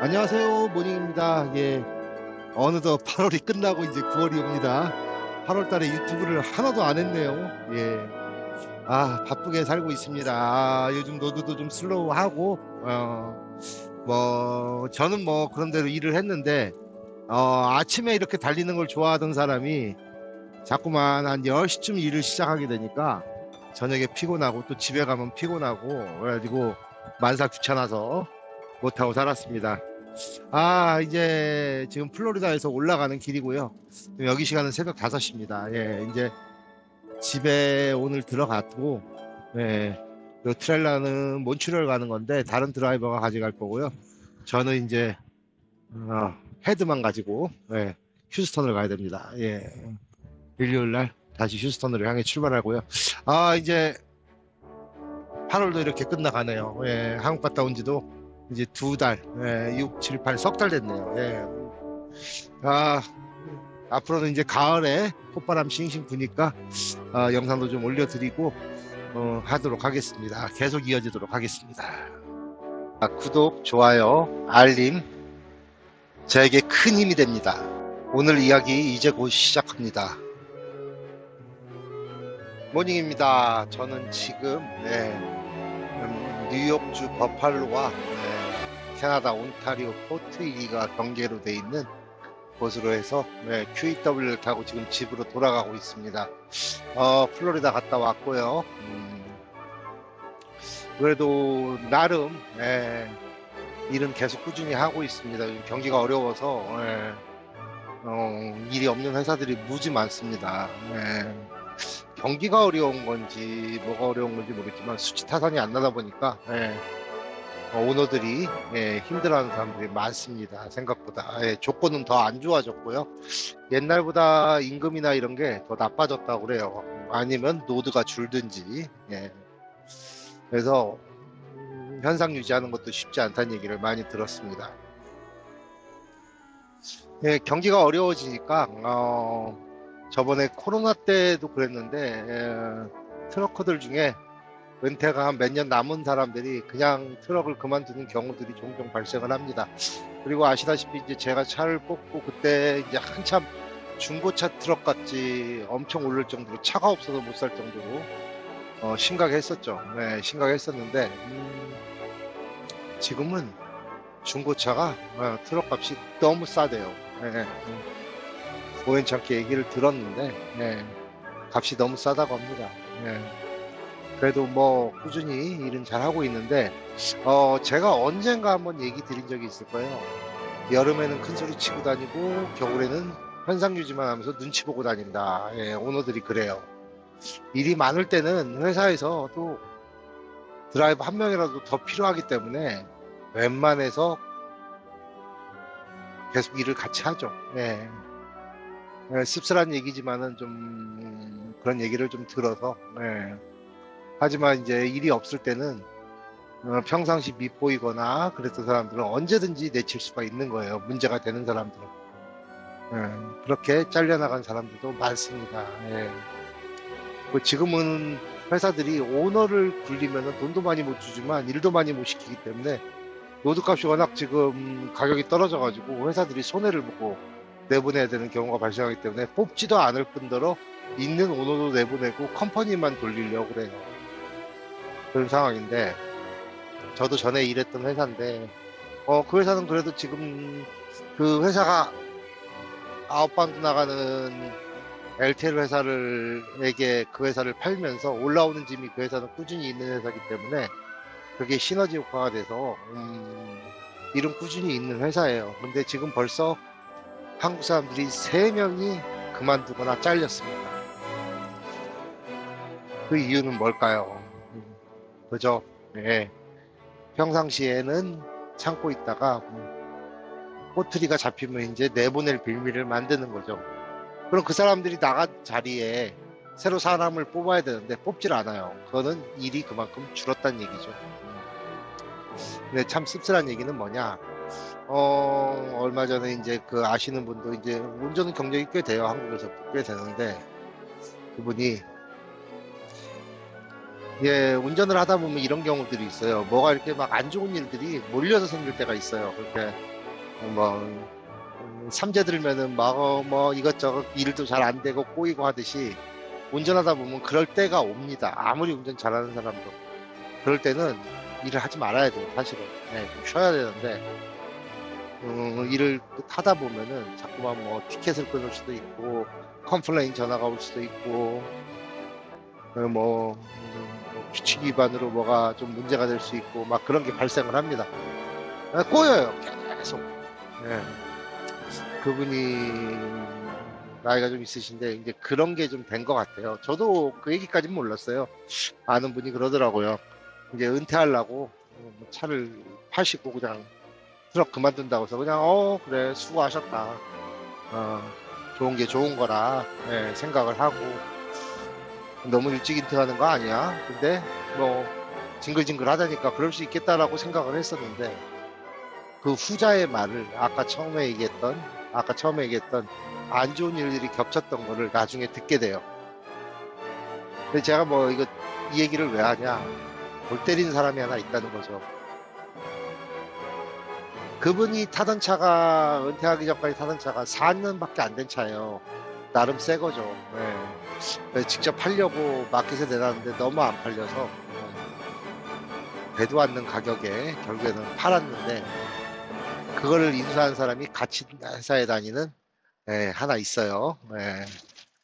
안녕하세요 모닝입니다. 예. 어느덧 8월이 끝나고 이제 9월이 옵니다. 8월 달에 유튜브를 하나도 안 했네요. 예 아 바쁘게 살고 있습니다. 아, 요즘 노드도 좀 슬로우하고 어뭐 저는 뭐 그런 대로 일을 했는데 어 아침에 이렇게 달리는 걸 좋아하던 사람이 자꾸만 한 10시쯤 일을 시작하게 되니까 저녁에 피곤하고 또 집에 가면 피곤하고 그래가지고 만사 귀찮아서 못하고 살았습니다. 아, 이제 지금 플로리다에서 올라가는 길이고요. 여기 시간은 새벽 5시입니다. 예, 이제 집에 오늘 들어갔고, 예, 요 트레일러는 몬트리올 가는 건데 다른 드라이버가 가져갈 거고요. 저는 이제 어, 헤드만 가지고 예, 휴스턴을 가야 됩니다. 예, 일요일 날 다시 휴스턴으로 향해 출발하고요. 아, 이제 8월도 이렇게 끝나가네요. 예, 한국 갔다 온 지도 이제 두 달, 예, 6, 7, 8, 석 달 됐네요. 예. 아, 앞으로는 이제 가을에 콧바람 싱싱 부니까 아, 영상도 좀 올려드리고 어, 하도록 하겠습니다. 계속 이어지도록 하겠습니다. 아, 구독, 좋아요, 알림 저에게 큰 힘이 됩니다. 오늘 이야기 이제 곧 시작합니다. 모닝입니다. 저는 지금 네, 음, 뉴욕주 버팔로와 네, 캐나다 온타리오 포트리가 경계로 돼 있는 곳으로 해서 네, QEW를 타고 지금 집으로 돌아가고 있습니다. 어, 플로리다 갔다 왔고요. 음, 그래도 나름 네, 일은 계속 꾸준히 하고 있습니다. 경기가 어려워서 네, 어, 일이 없는 회사들이 무지 많습니다. 네. 경기가 어려운 건지 뭐가 어려운 건지 모르겠지만 수치 타산이 안 나다 보니까 예, 어, 오너들이 예, 힘들어하는 사람들이 많습니다. 생각보다 예, 조건은 더 안 좋아졌고요. 옛날보다 임금이나 이런 게 더 나빠졌다고 그래요. 아니면 노드가 줄든지 예. 그래서 음, 현상 유지하는 것도 쉽지 않다는 얘기를 많이 들었습니다. 예, 경기가 어려워지니까 어, 저번에 코로나 때도 그랬는데 에, 트럭커들 중에 은퇴가 한몇년 남은 사람들이 그냥 트럭을 그만두는 경우들이 종종 발생을 합니다. 그리고 아시다시피 이제 제가 차를 뽑고 그때 이제 한참 중고차 트럭 같이 엄청 오를 정도로 차가 없어서 못 살 정도로 어, 심각했었죠. 네, 심각했었는데 음, 지금은 중고차가 어, 트럭 값이 너무 싸대요. 네, 음. 우연찮게 얘기를 들었는데 네, 값이 너무 싸다고 합니다. 네. 그래도 뭐 꾸준히 일은 잘 하고 있는데 어, 제가 언젠가 한번 얘기 드린 적이 있을 거예요. 여름에는 큰 소리 치고 다니고 겨울에는 현상 유지만 하면서 눈치 보고 다닌다. 예, 오너들이 그래요. 일이 많을 때는 회사에서 또 드라이버 한 명이라도 더 필요하기 때문에 웬만해서 계속 일을 같이 하죠. 예. 예, 씁쓸한 얘기지만은 좀 그런 얘기를 좀 들어서 예. 하지만 이제 일이 없을 때는 어, 평상시 밉보이거나 그랬던 사람들은 언제든지 내칠 수가 있는 거예요 문제가 되는 사람들은 예, 그렇게 잘려나간 사람들도 많습니다 예. 그 지금은 회사들이 오너를 굴리면 돈도 많이 못 주지만 일도 많이 못 시키기 때문에 노드값이 워낙 지금 가격이 떨어져 가지고 회사들이 손해를 보고 내보내야 되는 경우가 발생하기 때문에 뽑지도 않을 뿐더러 있는 오너도 내보내고 컴퍼니만 돌리려고 그래요. 그런 상황인데 저도 전에 일했던 회사인데 어 그 회사는 그래도 지금 그 회사가 아웃바운드 나가는 LTL 회사를에게 그 회사를 팔면서 올라오는 짐이 그 회사는 꾸준히 있는 회사기 때문에 그게 시너지 효과가 돼서 음, 일은 꾸준히 있는 회사예요. 근데 지금 벌써 한국 사람들이 3명이 그만두거나 잘렸습니다. 그 이유는 뭘까요? 음, 그죠? 네. 평상시에는 참고 있다가 음, 꼬투리가 잡히면 이제 내보낼 빌미를 만드는 거죠. 그럼 그 사람들이 나간 자리에 새로 사람을 뽑아야 되는데 뽑질 않아요. 그거는 일이 그만큼 줄었다는 얘기죠. 음. 근데 참 씁쓸한 얘기는 뭐냐? 어, 얼마 전에 이제 그 아시는 분도 이제 운전 경력이 꽤 돼요. 한국에서 꽤 되는데 그분이 예, 운전을 하다 보면 이런 경우들이 있어요. 뭐가 이렇게 막 안 좋은 일들이 몰려서 생길 때가 있어요. 그렇게 뭐 음, 삼재 들면은 막뭐 이것저것 일도 잘 안 되고 꼬이고 하듯이 운전하다 보면 그럴 때가 옵니다. 아무리 운전 잘하는 사람도 그럴 때는 일을 하지 말아야 돼요. 사실은 네, 좀 쉬어야 되는데 음, 일을 하다 보면은 자꾸만 뭐 티켓을 끊을 수도 있고 컴플레인 전화가 올 수도 있고 어, 뭐 음, 규칙 위반으로 뭐가 좀 문제가 될 수 있고 막 그런 게 발생을 합니다. 아, 꼬여요 계속. 네. 그분이 나이가 좀 있으신데 이제 그런 게 좀 된 것 같아요. 저도 그 얘기까지는 몰랐어요. 아는 분이 그러더라고요. 이제 은퇴하려고 어, 뭐 차를 파시고 그냥 트럭 그만둔다고 해서 그냥 어 그래 수고하셨다. 어, 좋은 게 좋은 거라 예, 생각을 하고 너무 일찍 인퇴하는 거 아니야? 근데 뭐 징글징글 하다니까 그럴 수 있겠다라고 생각을 했었는데 그 후자의 말을 아까 처음에 얘기했던 아까 처음에 얘기했던 안 좋은 일들이 겹쳤던 거를 나중에 듣게 돼요. 근데 제가 뭐 이거 이 얘기를 왜 하냐? 골 때린 사람이 하나 있다는 거죠. 그분이 타던 차가 은퇴하기 전까지 타던 차가 4년밖에 안 된 차예요. 나름 새 거죠. 네. 그래서 직접 팔려고 마켓에 내놨는데 너무 안 팔려서 어, 배도 않는 가격에 결국에는 팔았는데 그거를 인수한 사람이 같이 회사에 다니는 예, 하나 있어요. 예,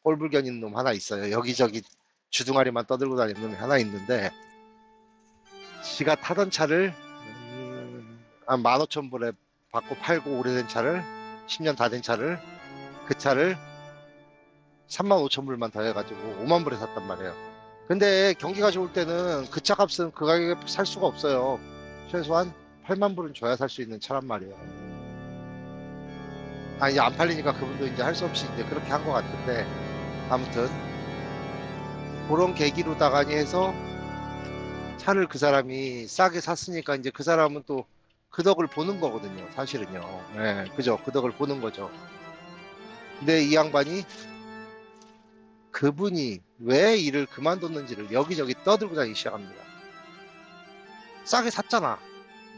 꼴불견인 놈 하나 있어요. 여기저기 주둥아리만 떠들고 다니는 놈이 하나 있는데 지가 타던 차를 음, 한 15,000불에 받고 팔고 오래된 차를 10년 다 된 차를 그 차를 35,000불만 더 해가지고 5만 불에 샀단 말이에요. 근데 경기가 좋을 때는 그 차 값은 그 가격에 살 수가 없어요. 최소한 8만 불은 줘야 살 수 있는 차란 말이에요. 아, 이제 안 팔리니까 그분도 이제 할 수 없이 이제 그렇게 한 것 같은데, 아무튼, 그런 계기로다가니 해서 차를 그 사람이 싸게 샀으니까 이제 그 사람은 또 그 덕을 보는 거거든요. 사실은요. 예, 그죠. 그 덕을 보는 거죠. 근데 이 양반이 그분이 왜 일을 그만뒀는지를 여기저기 떠들고 다니기 시작합니다. 싸게 샀잖아.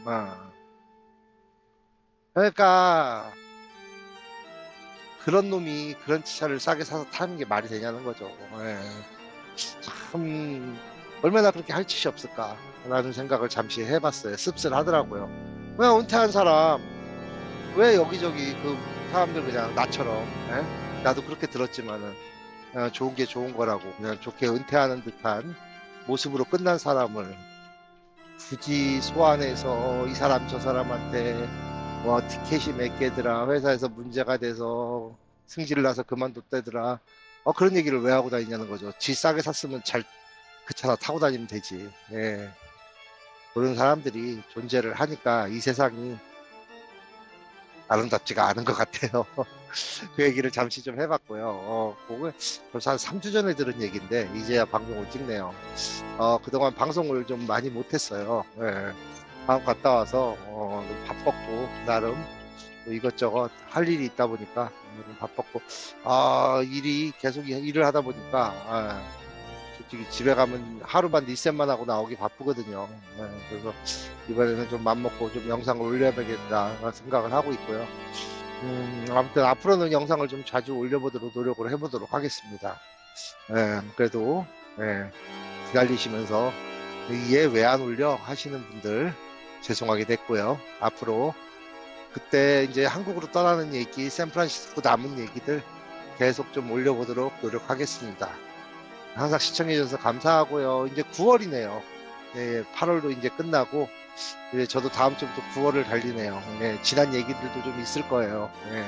아. 그러니까 그런 놈이 그런 차를 싸게 사서 타는 게 말이 되냐는 거죠. 예. 참 얼마나 그렇게 할 짓이 없을까라는 생각을 잠시 해봤어요. 씁쓸하더라고요. 그냥 은퇴한 사람 왜 여기저기 그 사람들 그냥 나처럼 예? 나도 그렇게 들었지만은 어, 좋은 게 좋은 거라고 그냥 좋게 은퇴하는 듯한 모습으로 끝난 사람을 굳이 소환해서 이 사람 저 사람한테 뭐 티켓이 몇 개더라 회사에서 문제가 돼서 승질 나서 그만뒀다더라 어 그런 얘기를 왜 하고 다니냐는 거죠 지 싸게 샀으면 잘 그 차나 타고 다니면 되지 예. 그런 사람들이 존재를 하니까 이 세상이 아름답지가 않은 것 같아요. 그 얘기를 잠시 좀 해봤고요. 어 그거 벌써 한 3주 전에 들은 얘기인데 이제야 방송을 찍네요. 어 그동안 방송을 좀 많이 못했어요. 예. 방금 갔다 와서 어, 좀 바빴고 나름 또 이것저것 할 일이 있다 보니까 좀 바빴고 아 일이 계속 일을 하다 보니까 아, 솔직히 집에 가면 하루만 리셋만 하고 나오기 바쁘거든요. 네, 그래서 이번에는 좀 맘먹고 좀 영상을 올려야겠다 생각을 하고 있고요. 음, 아무튼 앞으로는 영상을 좀 자주 올려보도록 노력을 해보도록 하겠습니다. 예, 그래도 예, 기다리시면서 얘 왜 안 올려 하시는 분들 죄송하게 됐고요. 앞으로 그때 이제 한국으로 떠나는 얘기, 샌프란시스코 남은 얘기들 계속 좀 올려보도록 노력하겠습니다. 항상 시청해주셔서 감사하고요. 이제 9월이네요. 네, 8월도 이제 끝나고 이제 저도 다음 주부터 9월을 달리네요. 네, 지난 얘기들도 좀 있을 거예요. 네,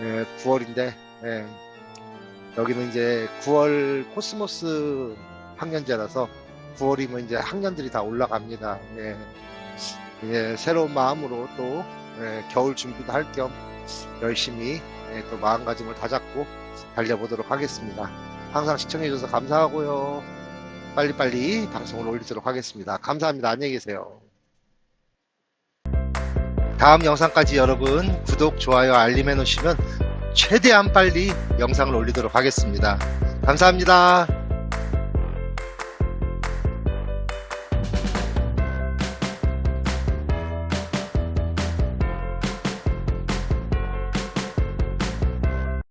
네, 9월인데 여기는 이제 9월 코스모스 학년제라서 9월이면 이제 학년들이 다 올라갑니다. 예, 예, 새로운 마음으로 또 예, 겨울 준비도 할 겸 열심히 예, 또 마음가짐을 다잡고 달려보도록 하겠습니다. 항상 시청해주셔서 감사하고요. 빨리빨리 방송을 올리도록 하겠습니다. 감사합니다. 안녕히 계세요. 다음 영상까지 여러분 구독, 좋아요, 알림 해놓으시면 최대한 빨리 영상을 올리도록 하겠습니다. 감사합니다.